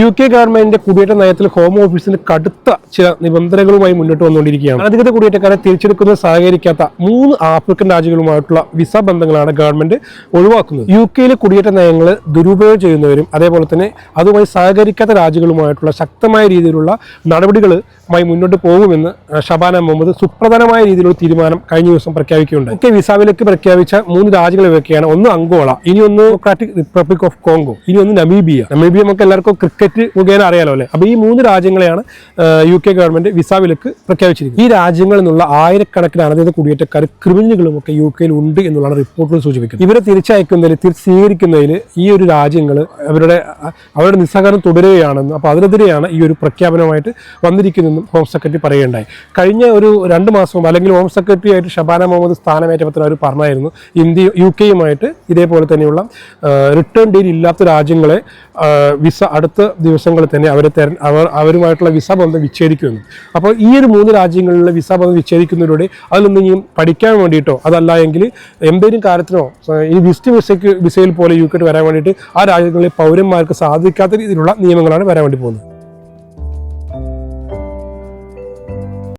U K ഗവൺമെന്റിന്റെ കുടിയേറ്റ നയത്തിൽ ഹോം ഓഫീസിന് കടുത്ത ചില നിബന്ധനകളുമായി മുന്നോട്ട് വന്നുകൊണ്ടിരിക്കുകയാണ്. അനധികൃത കുടിയേറ്റക്കാരെ തിരിച്ചെടുക്കുന്നത് സഹകരിക്കാത്ത മൂന്ന് ആഫ്രിക്കൻ രാജ്യങ്ങളുമായിട്ടുള്ള വിസ ബന്ധങ്ങളാണ് ഗവൺമെന്റ് ഒഴിവാക്കുന്നത്. യു കെയിലെ കുടിയേറ്റ നയങ്ങൾ ദുരുപയോഗം ചെയ്യുന്നവരും അതേപോലെ തന്നെ അതുമായി സഹകരിക്കാത്ത രാജ്യങ്ങളുമായിട്ടുള്ള ശക്തമായ രീതിയിലുള്ള നടപടികളുമായി മുന്നോട്ട് പോകുമെന്ന് ഷബാന മുഹമ്മദ് സുപ്രധാനമായ രീതിയിലുള്ള തീരുമാനം കഴിഞ്ഞ ദിവസം പ്രഖ്യാപിക്കുകയുണ്ടായി. ഒക്കെ വിസാവിലേക്ക് പ്രഖ്യാപിച്ച മൂന്ന് രാജ്യങ്ങൾ ഇവയൊക്കെയാണ്. ഒന്ന് അങ്കോള ഇനി ഒന്ന് ഡെമോക്രാറ്റിക് റിപ്പബ്ലിക് ഓഫ് കോങ്കോ ഇനി ഒന്ന് നമീബിയ നമീബിയ നമുക്ക് എല്ലാവർക്കും ക്രിക്കറ്റ് മുഖേന അറിയാലോ അല്ലേ? അപ്പോൾ ഈ മൂന്ന് രാജ്യങ്ങളെയാണ് യു കെ ഗവൺമെന്റ് വിസാവിലേക്ക് പ്രഖ്യാപിച്ചിരിക്കുന്നത്. ഈ രാജ്യങ്ങളിൽ നിന്നുള്ള ആയിരക്കണക്കിന് അനധികൃത കുടിയേറ്റക്കാർ ക്രിമിനലുകളും ഒക്കെ യു കെയിൽ ഉണ്ട് എന്നുള്ളതാണ് റിപ്പോർട്ടുകൾ സൂചിപ്പിക്കുന്നത്. ഇവരെ തിരിച്ചയക്കുന്നതിൽ തിരിച്ച് സ്വീകരിക്കുന്നതിൽ ഈ ഒരു രാജ്യങ്ങൾ അവരുടെ അവരുടെ നിസ്സഹകരണം തുടരുകയാണെന്ന് അപ്പോൾ അതിനെതിരെയാണ് ഈ ഒരു പ്രഖ്യാപനമായിട്ട് വന്നിരിക്കുന്നതെന്നും ഹോം സെക്രട്ടറി പറയുകയുണ്ടായി. കഴിഞ്ഞ ഒരു രണ്ട് മാസവും അല്ലെങ്കിൽ ഹോം സെക്രട്ടറി ആയിട്ട് ഷബാന മുഹമ്മദ് സ്ഥാനമേറ്റപ്പോൾ അവർ പറഞ്ഞായിരുന്നു. ഇന്ത്യ യു കെയുമായിട്ട് ഇതേപോലെ തന്നെയുള്ള റിട്ടേൺ ഡീൽ ഇല്ലാത്ത രാജ്യങ്ങളെ വിസ അടുത്ത ദിവസങ്ങളിൽ തന്നെ അവരെ തെര അവർ അവരുമായിട്ടുള്ള വിസ ബന്ധം വിച്ഛേദിക്കുമെന്ന്. അപ്പോൾ ഈ ഒരു മൂന്ന് രാജ്യങ്ങളിലെ വിസ ബന്ധം വിച്ഛേദിക്കുന്നതിലൂടെ അതിലൊന്നും പഠിക്കാൻ വേണ്ടിയിട്ടോ അതല്ല എങ്കിൽ എന്തെങ്കിലും കാര്യത്തിനോ ഈ വിസ്റ്റ് വിസയ്ക്ക് വിസയിൽ പോലെ യു കെട്ട് വരാൻ വേണ്ടിയിട്ട് ആ രാജ്യങ്ങളിലെ പൗരന്മാർക്ക് സാധിക്കാത്ത രീതിയിലുള്ള നിയമങ്ങളാണ് വരാൻ വേണ്ടി പോകുന്നത്.